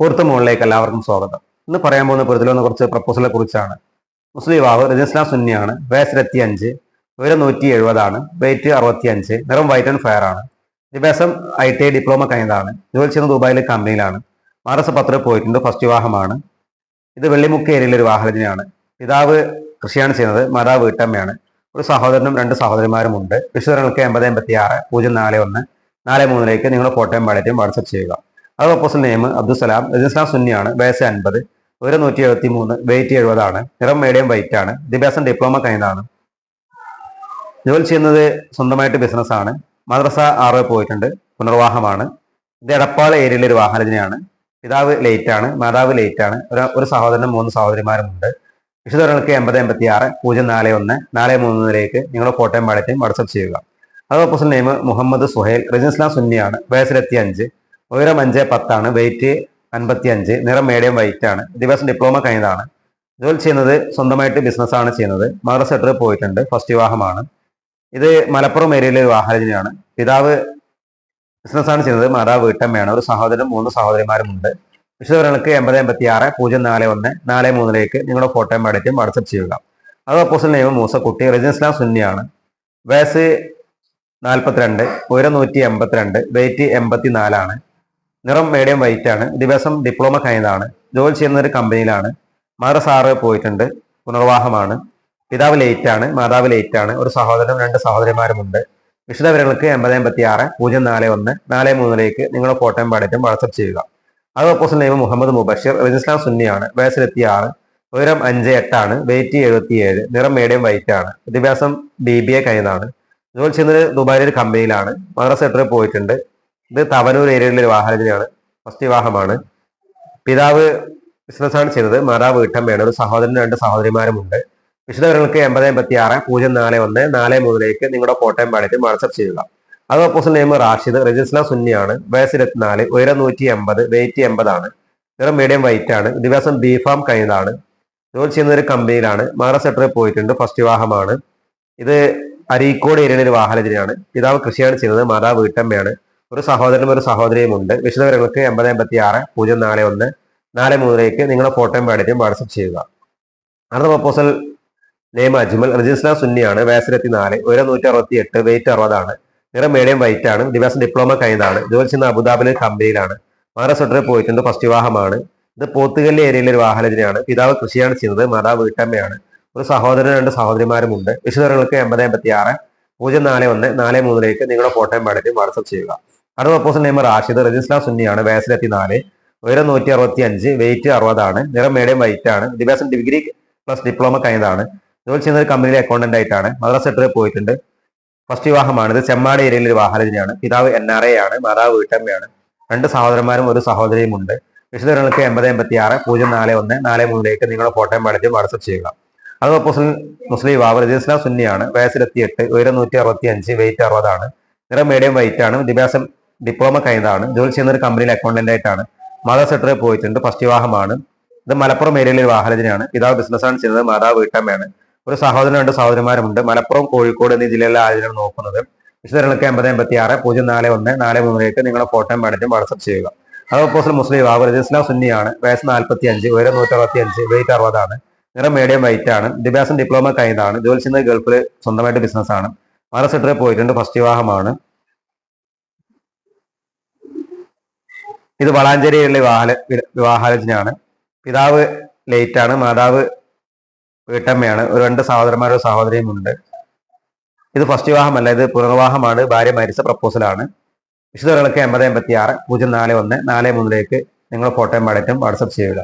പുറത്ത് മുകളിലേക്ക് എല്ലാവർക്കും സ്വാഗതം. ഇന്ന് പറയാൻ പോകുന്ന പൊരുത്തിലെന്ന കുറച്ച് പ്രപ്പോസലെ കുറിച്ചാണ്. മുസ്ലിം വാവ് രജിസ്ലാം സുന്നിയാണ് വയസ്സ് ഇരുപത്തി അഞ്ച് ഉയരം നൂറ്റി എഴുപതാണ് വെയിറ്റ് അറുപത്തി അഞ്ച് നിറം വൈറ്റ് ആൻഡ് ഫയർ ആണ്. വിദ്യാഭ്യാസം ഐ ടി ഐ ഡിപ്ലോമ കഴിഞ്ഞതാണ് ജോലി ചെയ്യുന്ന ദുബായിലെ കമ്പനിയിലാണ്. മാറസ പത്ര പോയിട്ടുണ്ട് ഫസ്റ്റ് വിവാഹമാണ്. ഇത് വെള്ളിമുക്ക് ഏരിയയിലെ ഒരു വാഹനത്തിനാണ് പിതാവ് കൃഷിയാണ് ചെയ്യുന്നത് മാതാവ് വീട്ടമ്മയാണ്. ഒരു സഹോദരനും രണ്ട് സഹോദരിമാരുമുണ്ട് വിശദങ്ങൾക്ക് എൺപത് എൺപത്തി ആറ് പൂജ്യം നാല് ഒന്ന് നാല് മൂന്നിലേക്ക് നിങ്ങളുടെ കോട്ടയം വാലറ്റും വാട്സപ്പ് ചെയ്യുക. അത് പ്രപ്പോസൽ നെയ്മ് അബ്ദുസലാം രജിസ്ലാം സുന്നിയാണ് വയസ്സ് അൻപത് ഒരു നൂറ്റി എഴുപത്തി മൂന്ന് വെയിറ്റ് എഴുപതാണ് നിറം മീഡിയം വൈറ്റ് ആണ് വിദ്യാഭ്യാസം ഡിപ്ലോമ കഴിഞ്ഞതാണ്. ജോലി ചെയ്യുന്നത് സ്വന്തമായിട്ട് ബിസിനസ്സാണ് മദ്രസ ആറ് പോയിട്ടുണ്ട് പുനർവാഹമാണ്. ഇത് എടപ്പാൾ ഏരിയയിലെ ഒരു വാഹനജനയാണ് പിതാവ് ലേറ്റ് ആണ് മാതാവ് ലേറ്റ് ആണ് ഒരു ഒരു സഹോദരനും മൂന്ന് സഹോദരിമാരുമുണ്ട് വിശദങ്ങൾക്ക് എൺപത് എൺപത്തി ആറ് പൂജ്യം നാല് ഒന്ന് നാല് മൂന്നിലേക്ക് നിങ്ങൾ കോട്ടയം പാളയത്തെയും വാട്സപ്പ് ചെയ്യുക. അത് ഓപ്പോസിറ്റ് നെയിം മുഹമ്മദ് സുഹൈൽ റജിസ്ലാം സുന്നിയാണ് വയസ്സിലെത്തി അഞ്ച് ഉയരം അഞ്ച് പത്താണ് വെയിറ്റ് അൻപത്തി അഞ്ച് നിറം മീഡിയം വൈറ്റ് ആണ്. ദിവസം ഡിപ്ലോമ കഴിഞ്ഞതാണ്. ജോലി ചെയ്യുന്നത് സ്വന്തമായിട്ട് ബിസിനസ്സാണ് ചെയ്യുന്നത്. മദർ സെറ്റർ പോയിട്ടുണ്ട്? ഫസ്റ്റ് വിവാഹമാണ്. ഇത് മലപ്പുറം ഏരിയയിലെ വിവാഹരചനയാണ് പിതാവ് ബിസിനസ്സാണ് ചെയ്യുന്നത്. മാതാവ് വീട്ടമ്മയാണ്. ഒരു സഹോദരൻ മൂന്ന് സഹോദരിമാരുമുണ്ട് വിശദവിവരങ്ങൾക്ക് എൺപത് എൺപത്തി ആറ് പൂജ്യം നാല് ഒന്ന് നാല് മൂന്നിലേക്ക് നിങ്ങളുടെ ഫോട്ടോയും പാടറ്റും വാട്സപ്പ് ചെയ്യുക. അത് അപ്പോസിൽ നെയ്മ് മൂസക്കുട്ടി റജിസ്ലാം സുന്നിയാണ്. വയസ്സ് നാൽപ്പത്തിരണ്ട് ഉയരം നൂറ്റി എൺപത്തിരണ്ട് വെയിറ്റ് എൺപത്തി നാലാണ് നിറം മീഡിയം വൈറ്റ് ആണ്. ദിവസം ഡിപ്ലോമ കഴിഞ്ഞതാണ്. ജോലി ചെയ്യുന്ന ഒരു കമ്പനിയിലാണ് മദർ സാറ് പോയിട്ടുണ്ട്. പുനർവാഹമാണ് പിതാവ് ലേറ്റ് ആണ്. മാതാവ് ലേറ്റ് ആണ്. ഒരു സഹോദരനും രണ്ട് സഹോദരിമാരുമുണ്ട് വിശദവിവരങ്ങൾക്ക് എൺപത് എൺപത്തി ആറ് പൂജ്യം നാല് ഒന്ന് നാല് മൂന്നിലേക്ക് നിങ്ങളുടെ ഫോട്ടോയും പാടറ്റും വാട്സപ്പ് ചെയ്യുക. അത് ഓപ്പോസിറ്റ് നെയ്മ് മുഹമ്മദ് മുബഷീർ റജിസ്ലാം സുന്നിയാണ്. വയസ്സിലെത്തി ആറ് ഉയരം അഞ്ച് എട്ടാണ്. വെയിറ്റ് എഴുപത്തിയേഴ്. നിറം മീഡിയം വൈറ്റ് ആണ്. വിദ്യാഭ്യാസം ബി ബി എ കഴിഞ്ഞതാണ്. ജോലി ചെയ്യുന്നത് ദുബായിലെ ഒരു കമ്പനിയിലാണ് മദ്രസ സെക്ടറിൽ പോയിട്ടുണ്ട്. ഇത് തവനൂർ ഏരിയയിലെ ഒരു വാഹനത്തിനാണ് ഫസ്റ്റ് വിവാഹമാണ് പിതാവ് ബിസിനസ്സാണ് ചെയ്തത് മാതാവ് വീട്ടമ്മയാണ്. ഒരു സഹോദരനും രണ്ട് സഹോദരിമാരുമുണ്ട്. വിശദവിവരങ്ങൾക്ക് എൺപത് എൺപത്തി ആറ് പൂജ്യം നാല് ഒന്ന് നാല് മൂന്നിലേക്ക് നിങ്ങളുടെ കോട്ടയം പാടിയിട്ട് വാട്സപ്പ് ചെയ്യുക. അത് ഓപ്പോസിറ്റ് നെയിം റാഷിദ് രജിസ്ലാം സുന്നിയാണ് വയസ്സ് ഇരുപത്തിനാല് ഉയരം നൂറ്റി എൺപത് വെയിറ്റ് എൺപതാണ് നിറം മീഡിയം വൈറ്റ് ആണ് ദിവസം ബി ഫാം കഴിഞ്ഞതാണ് ജോലി ചെയ്യുന്ന ഒരു കമ്പനിയിലാണ് സെക്ടറിൽ പോയിട്ടുണ്ട് ഫസ്റ്റ് വിവാഹമാണ്. ഇത് അരീക്കോട് ഏരിയയിലെ ഒരു വാഹനത്തിനാണ് പിതാവ് കൃഷിയാണ് ചെയ്യുന്നത് മാതാവ് വീട്ടമ്മയാണ്. ഒരു സഹോദരനും ഒരു സഹോദരിയും ഉണ്ട് വിശദവരങ്ങൾക്ക് എൺപത് എൺപത്തി ആറ് പൂജ്യം നാല് ഒന്ന് നാല് മൂന്നിലേക്ക് നിങ്ങളുടെ ഫോട്ടോയും പാടിറ്റും വാട്സപ്പ് ചെയ്യുക. അടുത്ത പ്രപ്പോസൽ നെയിം അജ്മൽ. റജിസ്ല സുന്നിയാണ് വയസ്സിലെത്തി നാല് ഉയരം നൂറ്റി അറുപത്തി എട്ട് വെയിറ്റ് അറുപതാണ്. നിറം മീഡിയം വൈറ്റ് ആണ് ദിവസം ഡിപ്ലോമ കഴിഞ്ഞതാണ്. ജോലി ചെയ്യുന്ന അബുദാബിലെ കമ്പനിയിലാണ് മഹാരാഷ്ട്രയിൽ പോയിട്ടുണ്ട് ഫസ്റ്റ് വിവാഹമാണ്. ഇത് പോത്തുകല്ലി ഏരിയയിലെ ഒരു വാഹനത്തിനാണ് പിതാവ് കൃഷിയാണ് ചെയ്യുന്നത് മാതാവ് വീട്ടമ്മയാണ്. ഒരു സഹോദരൻ രണ്ട് സഹോദരിമാരുമുണ്ട്. വിശദങ്ങൾക്ക് എൺപത് എൺപത്തി ആറ് പൂജ്യം നാല് ഒന്ന് നാല് മൂന്നിലേക്ക് നിങ്ങളുടെ ഫോട്ടോയും പാടിയിട്ട് വാട്സപ്പ് ചെയ്യുക. അടുത്ത പ്രപ്പോസൽ നെയ്മർ ആഷിദ് രജിസ്ലാം സുന്നിയാണ് വയസ്സിലെത്തി നാല് ഉയരം നൂറ്റി അറുപത്തി അഞ്ച് വെയിറ്റ് അറുപതാണ് നിറം മീഡിയം വൈറ്റ് ആണ് വിദ്യാഭ്യാസം ഡിഗ്രി പ്ലസ് ഡിപ്ലോമ കഴിഞ്ഞതാണ് ജോലി ചെയ്യുന്ന ഒരു കമ്പനിയിലെ അക്കൗണ്ടന്റ് ആയിട്ടാണ് മദ്രാസ് സെക്ടറിൽ പോയിട്ടുണ്ട്. ഫസ്റ്റ് വിവാഹമാണ് ഇത് ചെമ്മാട് ഏരിയയിലെ ഒരു വാഹനജനാണ് പിതാവ് എൻ ആർ എ ആണ് മാതാവ് വീട്ടമ്മയാണ് രണ്ട് സഹോദരന്മാരും ഒരു സഹോദരിയും ഉണ്ട്. വിശദങ്ങൾക്ക് എൺപത് എൺപത്തി ആറ് പൂജ്യം നാല് ഒന്ന് നാല് മൂന്നിലേക്ക് നിങ്ങളുടെ ഫോട്ടോയും വാട്സപ്പ് ചെയ്യുക. അത് ഓപ്പോസിറ്റ് മുസ്ലിം യുവാവ് രജിസ്ലാം സുന്നിയാണ്. വയസ്സിലെത്തിയെട്ട് ഉയരം നൂറ്റി അറുപത്തി അഞ്ച് വെയിറ്റ് അറുപതാണ്. നിറം മീഡിയം വെയിറ്റ് ആണ്. വിദ്യാഭ്യാസം ഡിപ്ലോമ കഴിഞ്ഞതാണ്. ജോലി ചെയ്യുന്ന ഒരു കമ്പനിയിൽ അക്കൗണ്ടന്റ് ആയിട്ടാണ്. മദർ സെക്ടറിൽ പോയിട്ടുണ്ട്. ഫസ്റ്റ് വിവാഹമാണ്. ഇത് മലപ്പുറം ഏരിയയിലെ വാഹനത്തിനാണ് പിതാവ് ബിസിനസ്സാണ് ചെയ്യുന്നത്. മാതാവ് വീട്ടമ്മയാണ്. ഒരു സഹോദരൻ രണ്ട് സഹോദരന്മാരുണ്ട് മലപ്പുറം കോഴിക്കോട് എന്നീ ജില്ലയിലെ ആളുകളാണ് നോക്കുന്നത്. വിശദങ്ങൾക്ക് എൺപത് എൺപത്തി ആറ് പൂജ്യം നാല് ഒന്ന് നാല് മൂന്നിലേക്ക് നിങ്ങളുടെ ഫോട്ടോയും പാടിറ്റും വാട്സപ്പ് ചെയ്യുക. അതോപ്പോസിൽ മുസ്ലിം ബാബർ രജിസ്ലാം സുന്നിയാണ്. വയസ്സ് നാൽപ്പത്തി അഞ്ച് ഉയരം നൂറ്റി അറുപത്തി അഞ്ച് വെയിറ്റ് അറുപതാണ്. നിറം മീഡിയം വൈറ്റ് ആണ്. വിദ്യാഭ്യാസം ഡിപ്ലോമ കഴിഞ്ഞതാണ്. ജോലി ചെയ്യുന്നത് ഗൾഫിൽ സ്വന്തമായിട്ട് ബിസിനസ്സാണ് മദർ സെക്ടറിൽ പോയിട്ടുണ്ട്. ഫസ്റ്റ് വിവാഹമാണ്. ഇത് വളാഞ്ചേരിയിലുള്ള വിവാഹ വിവാഹാലോചനയാണ്. പിതാവ് ലേറ്റ് ആണ്. മാതാവ് വീട്ടമ്മയാണ്. ഒരു രണ്ട് സഹോദരന്മാരും സഹോദരിയും ഉണ്ട്. ഇത് ഫസ്റ്റ് വിവാഹമല്ല. ഇത് പുനർവിവാഹമാണ്. ഭാര്യ മരിച്ച പ്രപ്പോസലാണ് വിശദങ്ങൾക്ക് എൺപത് എൺപത്തി ആറ് പൂജ്യം നാല് ഒന്ന് നാല് മൂന്നിലേക്ക് നിങ്ങൾ ഫോട്ടോയും പാടറ്റും വാട്സപ്പ് ചെയ്യുക.